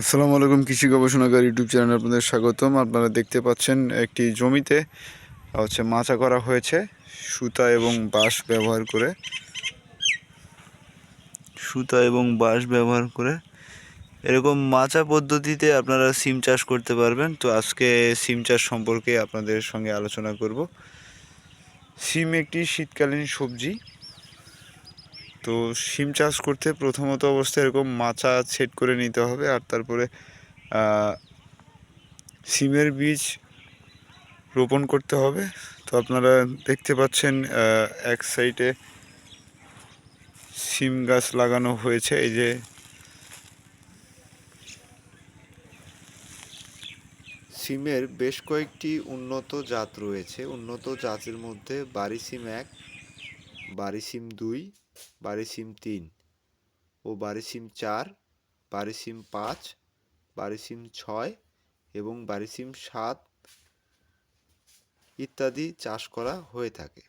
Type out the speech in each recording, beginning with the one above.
আসসালামু আলাইকুম, কৃষি গবেষণাগার ইউটিউব চ্যানেলে আপনাদের স্বাগতম। আপনারা দেখতে পাচ্ছেন একটি জমিতে হচ্ছে মাচা করা হয়েছে, সুতা এবং বাঁশ ব্যবহার করে। সুতা এবং বাঁশ ব্যবহার করে। এরকম মাচা পদ্ধতিতে আপনারা সিম চাষ করতে পারবেন। তো আজকে সিম চাষ সম্পর্কে আপনাদের সঙ্গে আলোচনা করব। সিম একটি শীতকালীন সবজি। তো সিম চাষ করতে প্রথমত অবস্থায় এরকম মাচা সেট করে নিতে হবে আর তারপরে সিমের বীজ রোপণ করতে হবে। তো আপনারা দেখতে পাচ্ছেন এক সাইডে সিম গাছ লাগানো হয়েছে। এই যে সিমের বেশ কয়েকটি উন্নত জাত রয়েছে। উন্নত জাতের মধ্যে বারি সিম এক বারি সিম দুই বারি সিম তিন, ও বারি সিম চার, বারি সিম পাঁচ, বারি সিম ছয় এবং বারি সিম সাত ইত্যাদি চাষ করা হয়ে থাকে।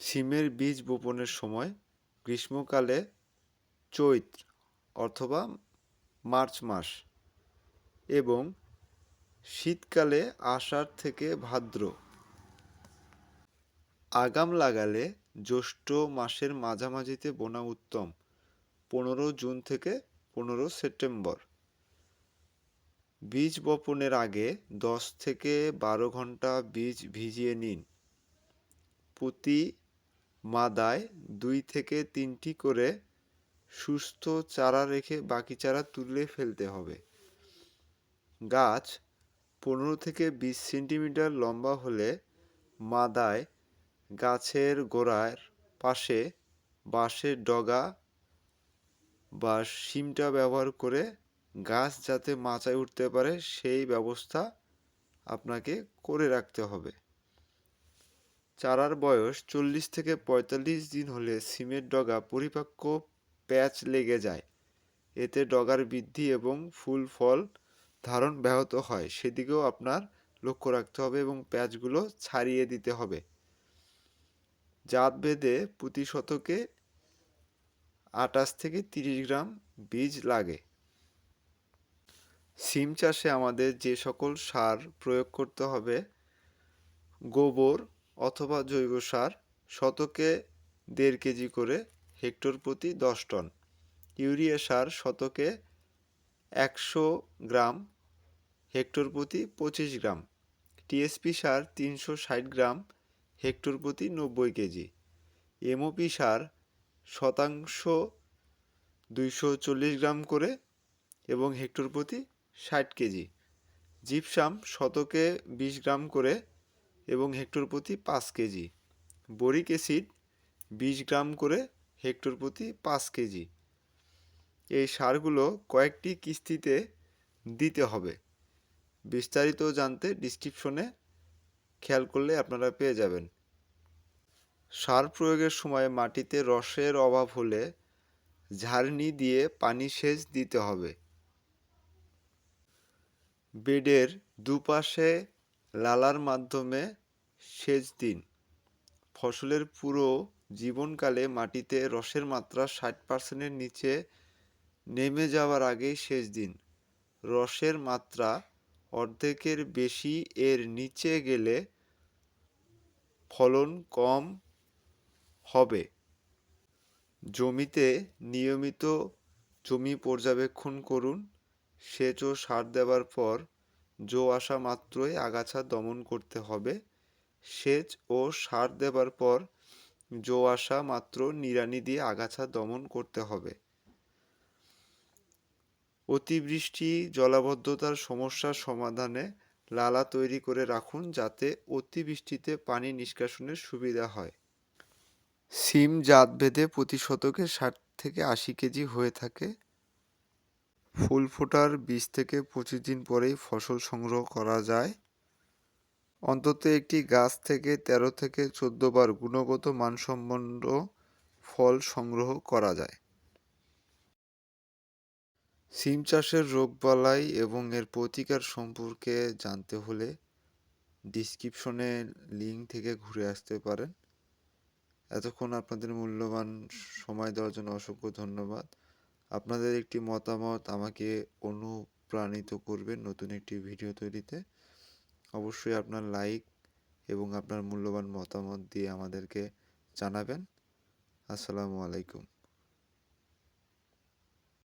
সিমের বীজ বপনের সময় গ্রীষ্মকালে চৈত্র অথবা মার্চ মাস এবং শীতকালে আষাঢ় থেকে ভাদ্র আগাম লাগালে জ্যৈষ্ঠ মাসের মাঝামাঝিতে বোনা উত্তম, পনেরো জুন থেকে পনেরো সেপ্টেম্বর। বীজ বপনের আগে দশ থেকে বারো ঘণ্টা বীজ ভিজিয়ে নিন। প্রতি মাদায় দুই থেকে তিনটি করে সুস্থ চারা রেখে বাকি চারা তুলে ফেলতে হবে। গাছ পনেরো থেকে বিশ সেন্টিমিটার লম্বা হলে মাদায় গাছের গোড়ার পাশে বাঁশের ডগা বা শিমটা ব্যবহার করে গাছ যাতে মাচায় উঠতে পারে, সেই ব্যবস্থা আপনাকে করে রাখতে হবে। চারার বয়স চল্লিশ থেকে পঁয়তাল্লিশ দিন হলে সিমের ডগা পরিপক্ক প্যাচ লেগে যায়। এতে ডগার বৃদ্ধি এবং ফুল ফল ধারণ ব্যাহত হয়। সেদিকেও আপনার লক্ষ্য রাখতে হবে এবং প্যাচগুলো ছাড়িয়ে দিতে হবে। জাত ভেদে প্রতি শতকে আটাশ থেকে তিরিশ গ্রাম বীজ লাগে। সিম চাষে আমাদের যে সকল সার প্রয়োগ করতে হবে, গোবর অথবা জৈব সার, শতকে দেড় কেজি করে হেক্টর প্রতি দশ টন। ইউরিয়া সার শতকে একশো গ্রাম, হেক্টর প্রতি পঁচিশ গ্রাম। টিএসপি সার তিনশো ষাট গ্রাম হেক্টর প্রতি নব্বই কেজি। এমওপি সার শতাংশ দুইশো চল্লিশ গ্রাম করে এবং হেক্টর প্রতি ষাট কেজি। জিপসাম শতকে বিশ গ্রাম করে এবং হেক্টর প্রতি পাঁচ কেজি। বরিক অ্যাসিড বিশ গ্রাম করে হেক্টর প্রতি পাঁচ কেজি। এই সারগুলো কয়েকটি কিস্তিতে দিতে হবে। বিস্তারিত জানতে ডিসক্রিপশনে খেয়াল করলে আপনারা পেয়ে যাবেন। সার প্রয়োগের সময় মাটিতে রসের অভাব হলে ঝারনি দিয়ে পানি সেচ দিতে হবে। বেডের দুপাশে লালার মাধ্যমে সেচ দিন। ফসলের পুরো জীবনকালে মাটিতে রসের মাত্রা ষাট পার্সেন্টের নিচে নেমে যাওয়ার আগেই সেচ দিন। রসের মাত্রা অর্ধেকের বেশি এর নিচে গেলে ফলন কম হবে। জমিতে নিয়মিত জমি পর্যবেক্ষণ করুন। সেচ ও সার দেওয়ার পর জো আসা মাত্রই আগাছা দমন করতে হবে। সেচ ও সার দেওয়ার পর জো আসা মাত্র নিড়ানি দিয়ে আগাছা দমন করতে হবে। অতিবৃষ্টি, জলাবদ্ধতার সমস্যার সমাধানে লালা তৈরি করে রাখুন যাতে অতিবৃষ্টিতে পানি নিষ্কাশনের সুবিধা হয়। সিম জাত ভেদে প্রতি শতকে ষাট থেকে আশি কেজি হয়ে থাকে। ফুল ফোটার বিশ থেকে পঁচিশ দিন পরেই ফসল সংগ্রহ করা যায়। অন্তত একটি গাছ থেকে তেরো থেকে চোদ্দ বার গুণগত মানসম্পন্ন ফল সংগ্রহ করা যায়। সিম চাষের রোগবালাই এবং এর প্রতিকার সম্পর্কে জানতে হলে ডিসক্রিপশনে লিঙ্ক থেকে ঘুরে আসতে পারেন। এতক্ষণ আপনাদের মূল্যবান সময় দেওয়ার জন্য অসংখ্য ধন্যবাদ। আপনাদের একটি মতামত আমাকে অনুপ্রাণিত করবে নতুন একটি ভিডিও তৈরিতে। অবশ্যই আপনার লাইক এবং আপনার মূল্যবান মতামত দিয়ে আমাদেরকে জানাবেন। আসসালামু আলাইকুম।